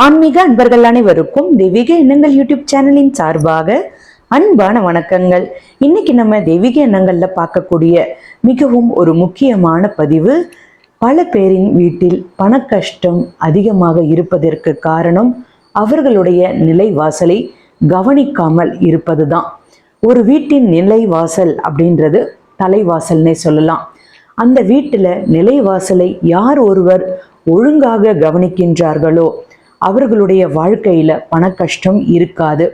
ஆன்மீக அன்பர்கள் அனைவருக்கும் தெய்வீக எண்ணங்கள் யூடியூப் சேனலின் சார்பாக அன்பான வணக்கங்கள். இன்னைக்கு நம்ம தெய்வீக எண்ணங்கள்ல பார்க்கக்கூடிய மிகவும் ஒரு முக்கியமான பதிவு பல பேரின் வீட்டில் பண கஷ்டம் அதிகமாக இருப்பதற்கு காரணம் அவர்களுடைய நிலை வாசலை கவனிக்காமல் இருப்பதுதான். ஒரு வீட்டின் நிலை வாசல் அப்படின்றது தலைவாசல்னே சொல்லலாம். அந்த வீட்டில் நிலைவாசலை யார் ஒருவர் ஒழுங்காக கவனிக்கின்றார்களோ அவர்களுடைய வாழ்க்கையில பண கஷ்டம் இருக்காது.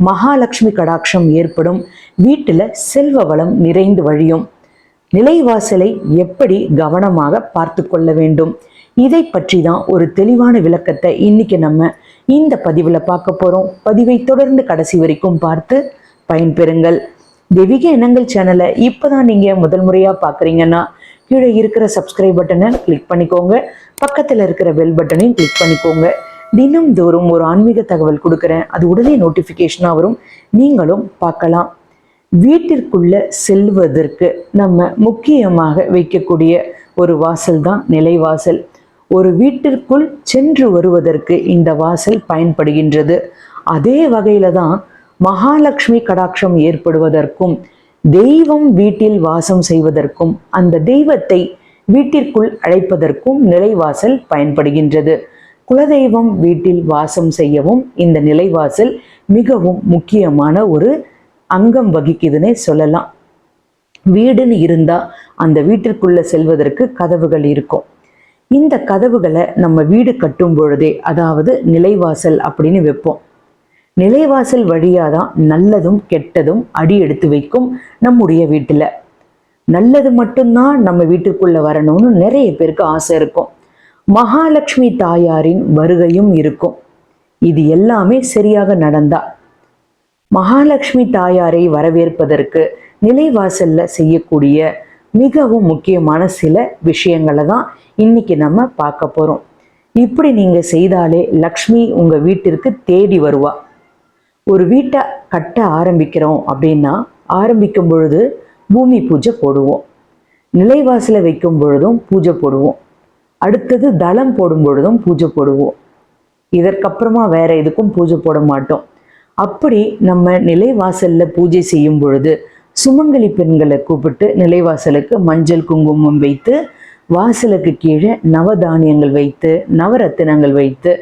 மகாலட்சுமி கடாட்சம் ஏற்படும். வீட்டில் செல்வ வளம் நிறைந்து வழியும். நிலைவாசலை எப்படி கவனமாக பார்த்து கொள்ள வேண்டும்? இதை பற்றி தான் ஒரு தெளிவான விளக்கத்தை இன்னைக்கு நம்ம இந்த பதிவில் பார்க்க போறோம். பதிவை தொடர்ந்து கடைசி வரைக்கும் பார்த்து பயன்பெறுங்கள். தெய்வீக எண்ணங்கள் சேனலை இப்போதான் நீங்க முதல் முறையா பார்க்குறீங்கன்னா கீழே இருக்கிற சப்ஸ்கிரைப் பட்டனை கிளிக் பண்ணிக்கோங்க. பக்கத்தில் இருக்கிற பெல் பட்டனையும் கிளிக் பண்ணிக்கோங்க. தினம்தோறும் ஒரு ஆன்மீக தகவல் கொடுக்குறேன். அது உடனே நோட்டிஃபிகேஷனாக வரும். நீங்களும் பார்க்கலாம். வீட்டிற்குள்ள செல்வதற்கு நம்ம முக்கியமாக வைக்கக்கூடிய ஒரு வாசல் தான் நிலைவாசல் ஒரு வீட்டிற்குள் சென்று வருவதற்கு இந்த வாசல் பயன்படுகின்றது. அதே வகையில தான் மகாலட்சுமி கடாட்சம் ஏற்படுவதற்கும் தெய்வம் வீட்டில் வாசம் செய்வதற்கும் அந்த தெய்வத்தை வீட்டிற்குள் அழைப்பதற்கும் நிலைவாசல் பயன்படுகின்றது. குலதெய்வம் வீட்டில் வாசம் செய்யவும் இந்த நிலைவாசல் மிகவும் முக்கியமான ஒரு அங்கம் வகிக்குதுன்னே சொல்லலாம். வீடுன்னு இருந்தால் அந்த வீட்டிற்குள்ளே செல்வதற்கு கதவுகள் இருக்கும். இந்த கதவுகளை நம்ம வீடு கட்டும் பொழுதே அதாவது நிலைவாசல் அப்படின்னு வைப்போம். நிலைவாசல் வழியாக தான் நல்லதும் கெட்டதும் அடி எடுத்து வைக்கும் நம்முடைய வீட்டில். நல்லது மட்டும்தான் நம்ம வீட்டுக்குள்ளே வரணும்னு நிறைய பேருக்கு ஆசை இருக்கும். மகாலட்சுமி தாயாரின் வருகையும் இருக்கும். இது எல்லாமே சரியாக நடந்தா. மகாலட்சுமி தாயாரை வரவேற்பதற்கு நிலைவாசல்ல செய்யக்கூடிய மிகவும் முக்கியமான சில விஷயங்களை தான் இன்னைக்கு நம்ம பார்க்க போறோம். இப்படி நீங்க செய்தாலே லக்ஷ்மி உங்க வீட்டிற்கு தேடி வருவா. ஒரு வீட்டை கட்ட ஆரம்பிக்கிறோம் அப்படின்னா ஆரம்பிக்கும் பொழுது பூமி பூஜை போடுவோம். நிலைவாசலை வைக்கும் பொழுதும் பூஜை போடுவோம். அடுத்தது தளம் போடும் பொழுதும் பூஜை போடுவோம். இதற்கப்புறமா வேற எதுக்கும் பூஜை போட மாட்டோம். அப்படி நம்ம நிலைவாசல்ல பூஜை செய்யும் பொழுது சுமங்கலி பெண்களை கூப்பிட்டு நிலைவாசலுக்கு மஞ்சள் குங்குமம் வைத்து வாசலுக்கு கீழே நவதானியங்கள் வைத்து நவரத்தினங்கள் வைத்து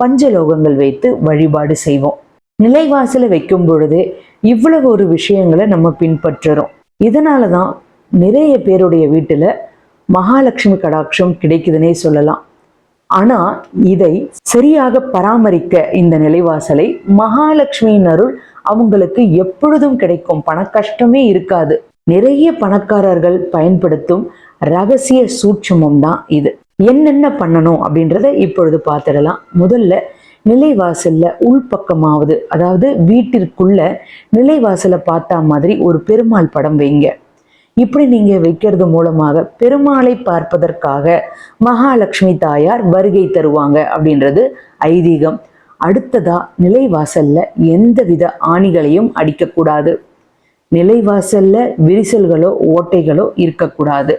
பஞ்சலோகங்கள் வைத்து வழிபாடு செய்வோம். நிலைவாசலை வைக்கும் பொழுதே இவ்வளவு ஒரு விஷயங்களை நம்ம பின்பற்றுறோம். இதனால தான் நிறைய பேருடைய வீட்டில் மகாலட்சுமி கடாட்சம் கிடைக்குதுன்னே சொல்லலாம். ஆனா இதை சரியாக பராமரிக்க இந்த நிலைவாசலை மகாலட்சுமியின் அருள் அவங்களுக்கு எப்பொழுதும் கிடைக்கும். பண கஷ்டமே இருக்காது. நிறைய பணக்காரர்கள் பயன்படுத்தும் ரகசிய சூட்சமம் தான் இது. என்னென்ன பண்ணணும் அப்படின்றத இப்பொழுது பார்த்துடலாம். முதல்ல நிலைவாசல்ல உள்பக்கமாவது அதாவது வீட்டிற்குள்ள நிலைவாசலை பார்த்தா மாதிரி ஒரு பெருமாள் படம் வைங்க. இப்படி நீங்க வைக்கிறது மூலமாக பெருமாளை பார்ப்பதற்காக மகாலட்சுமி தாயார் வருகை தருவாங்க அப்படின்றது ஐதீகம். அடுத்ததா நிலைவாசல்ல எந்தவித ஆணிகளையும் அடிக்கக்கூடாது. நிலைவாசல்ல விரிசல்களோ ஓட்டைகளோ இருக்கக்கூடாது.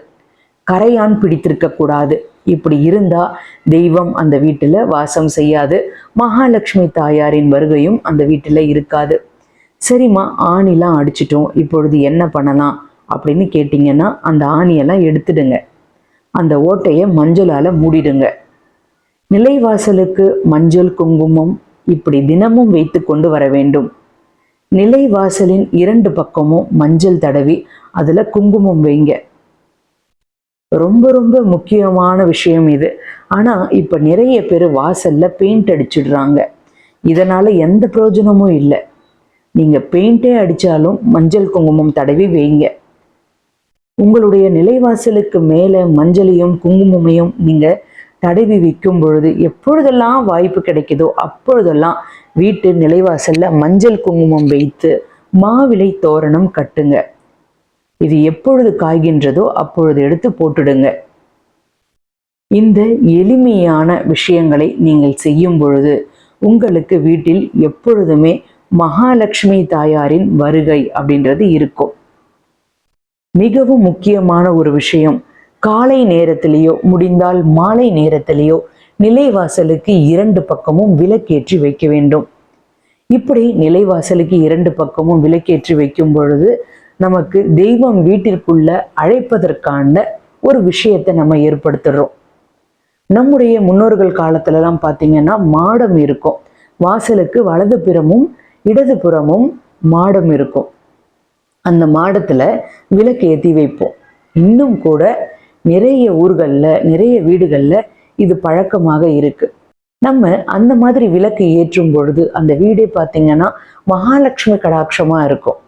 கரையான் பிடித்திருக்க கூடாது இப்படி இருந்தா தெய்வம் அந்த வீட்டுல வாசம் செய்யாது. மகாலட்சுமி தாயாரின் வருகையும் அந்த வீட்டுல இருக்காது. சரிம்மா ஆணிலாம் அடிச்சிட்டோம். இப்பொழுது என்ன பண்ணலாம்? அப்படின்னு கேட்டிங்கன்னா அந்த ஆணியெல்லாம் எடுத்துடுங்க. அந்த ஓட்டையை மஞ்சளால் மூடிடுங்க. நிலைவாசலுக்கு மஞ்சள் குங்குமம் இப்படி தினமும் வைத்து கொண்டு வர வேண்டும். நிலைவாசலின் இரண்டு பக்கமும் மஞ்சள் தடவி அதில் குங்குமம் வைங்க. ரொம்ப ரொம்ப முக்கியமான விஷயம் இது. ஆனால் இப்போ நிறைய பேர் வாசலில் பெயிண்ட் அடிச்சிடுறாங்க. இதனால் எந்த பிரயோஜனமும் இல்லை. நீங்கள் பெயிண்டே அடித்தாலும் மஞ்சள் குங்குமம் தடவி வைங்க. உங்களுடைய நிலைவாசலுக்கு மேலே மஞ்சளையும் குங்குமமையும் நீங்கள் தடவி வைக்கும் பொழுது எப்பொழுதெல்லாம் வாய்ப்பு கிடைக்குதோ அப்பொழுதெல்லாம் வீட்டு நிலைவாசலில் மஞ்சள் குங்குமம் வைத்து மாவிலை தோரணம் கட்டுங்க. இது எப்பொழுது காய்கின்றதோ அப்பொழுது எடுத்து போட்டுடுங்க. இந்த எளிமையான விஷயங்களை நீங்கள் செய்யும் பொழுது உங்களுக்கு வீட்டில் எப்பொழுதுமே மகாலட்சுமி தாயாரின் வருகை அப்படின்றது இருக்கும். மிகவும் முக்கியமான ஒரு விஷயம். காலை நேரத்திலேயோ முடிந்தால் மாலை நேரத்திலேயோ நிலைவாசலுக்கு இரண்டு பக்கமும் விளக்கேற்றி வைக்க வேண்டும். இப்படி நிலைவாசலுக்கு இரண்டு பக்கமும் விளக்கேற்றி வைக்கும் பொழுது நமக்கு தெய்வம் வீட்டிற்குள்ள அழைப்பதற்கான ஒரு விஷயத்தை நம்ம ஏற்படுத்துறோம். நம்முடைய முன்னோர்கள் காலத்துலலாம் பார்த்தீங்கன்னா மாடம் இருக்கும். வாசலுக்கு வலது புறமும் இடது புறமும் மாடம் இருக்கும். அந்த மாடத்துல விளக்கு ஏற்றி வைப்போம். இன்னும் கூட நிறைய ஊர்களில் நிறைய வீடுகளில் இது பழக்கமாக இருக்கு. நம்ம அந்த மாதிரி விளக்கு ஏற்றும் பொழுது அந்த வீடே பார்த்தீங்கன்னா மகாலட்சுமி கடாட்சமாக இருக்கும்.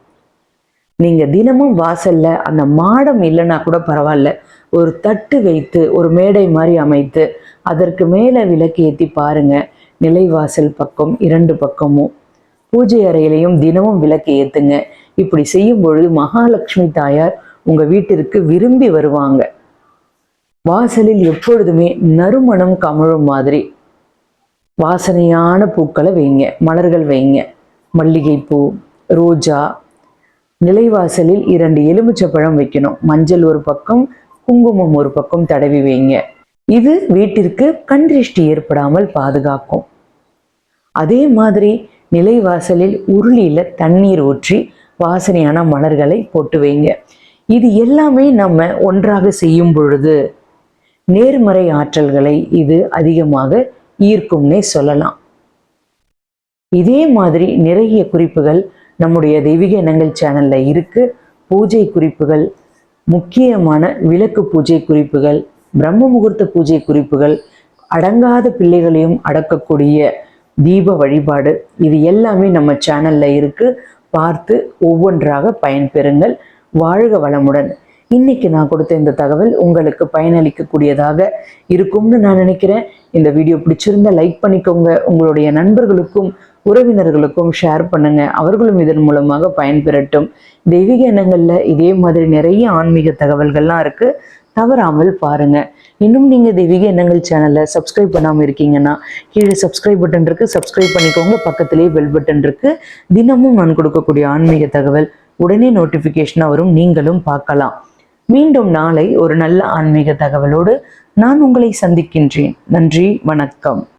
நீங்க தினமும் வாசல்ல அந்த மாடம் இல்லைன்னா கூட பரவாயில்ல. ஒரு தட்டு வைத்து ஒரு மேடை மாதிரி அமைத்து அதற்கு மேலே விளக்கு ஏற்றி பாருங்க. நிலைவாசல் பக்கம் இரண்டு பக்கமும். பூஜை அறையிலையும் தினமும் விளக்கு ஏத்துங்க. இப்படி செய்யும் பொழுது மகாலட்சுமி தாயார் உங்க வீட்டிற்கு விரும்பி வருவாங்க. வாசலில் எப்பொழுதுமே நறுமணம் கமழும் மாதிரி. வாசனையான பூக்களை வைங்க மலர்கள் வைங்க. மல்லிகைப்பூ ரோஜா. நிலைவாசலில் இரண்டு எலுமிச்சப்பழம் வைக்கணும். மஞ்சள் ஒரு பக்கம் குங்குமம் ஒரு பக்கம் தடவி வைங்க. இது வீட்டிற்கு கண்திருஷ்டி ஏற்படாமல் பாதுகாக்கும். அதே மாதிரி நிலைவாசலில் உருளியில தண்ணீர் ஊற்றி வாசனையான மலர்களை போட்டு வைங்க இது எல்லாமே நம்ம ஒன்றாக செய்யும் பொழுது நேர்மறை ஆற்றல்களை இது அதிகமாக ஈர்க்கும்னே சொல்லலாம். இதே மாதிரி நிறைய குறிப்புகள் நம்முடைய தெய்வீக எண்ணங்கள் சேனல்ல இருக்கு. பூஜை குறிப்புகள் முக்கியமான விளக்கு பூஜை குறிப்புகள் பிரம்ம முகூர்த்த பூஜை குறிப்புகள் அடங்காத பிள்ளைகளையும் அடக்கக்கூடிய தீப வழிபாடு இது எல்லாமே நம்ம சேனல்ல இருக்கு. பார்த்து ஒவ்வொன்றாக பயன்பெறுங்கள். வாழ்க வளமுடன். இன்னைக்கு நான் கொடுத்த இந்த தகவல் உங்களுக்கு பயனளிக்கக்கூடியதாக இருக்கும்னு நான் நினைக்கிறேன். இந்த வீடியோ பிடிச்சிருந்தா லைக் பண்ணிக்கோங்க. உங்களுடைய நண்பர்களுக்கும் உறவினர்களுக்கும் ஷேர் பண்ணுங்க. அவர்களும் இதன் மூலமாக பயன்பெறட்டும் தெய்வீக எண்ணங்கள்ல இதே மாதிரி நிறைய ஆன்மீக தகவல்கள்லாம் இருக்கு. தவறாமல் பாருங்க. இன்னும் நீங்க தெய்வீக எண்ணங்கள் சேனலை சப்ஸ்கிரைப் பண்ணாம இருக்கீங்கன்னா கீழே சப்ஸ்கிரைப் பட்டன் இருக்கு. சப்ஸ்கிரைப் பண்ணிக்கோங்க. பக்கத்திலேயே பெல் பட்டன் இருக்கு. தினமும் நான் கொடுக்கக்கூடிய ஆன்மீக தகவல் உடனே நோட்டிஃபிகேஷனாக வரும். நீங்களும் பார்க்கலாம். மீண்டும் நாளை ஒரு நல்ல ஆன்மீக தகவலோடு நான் உங்களை சந்திக்கின்றேன். நன்றி. வணக்கம்.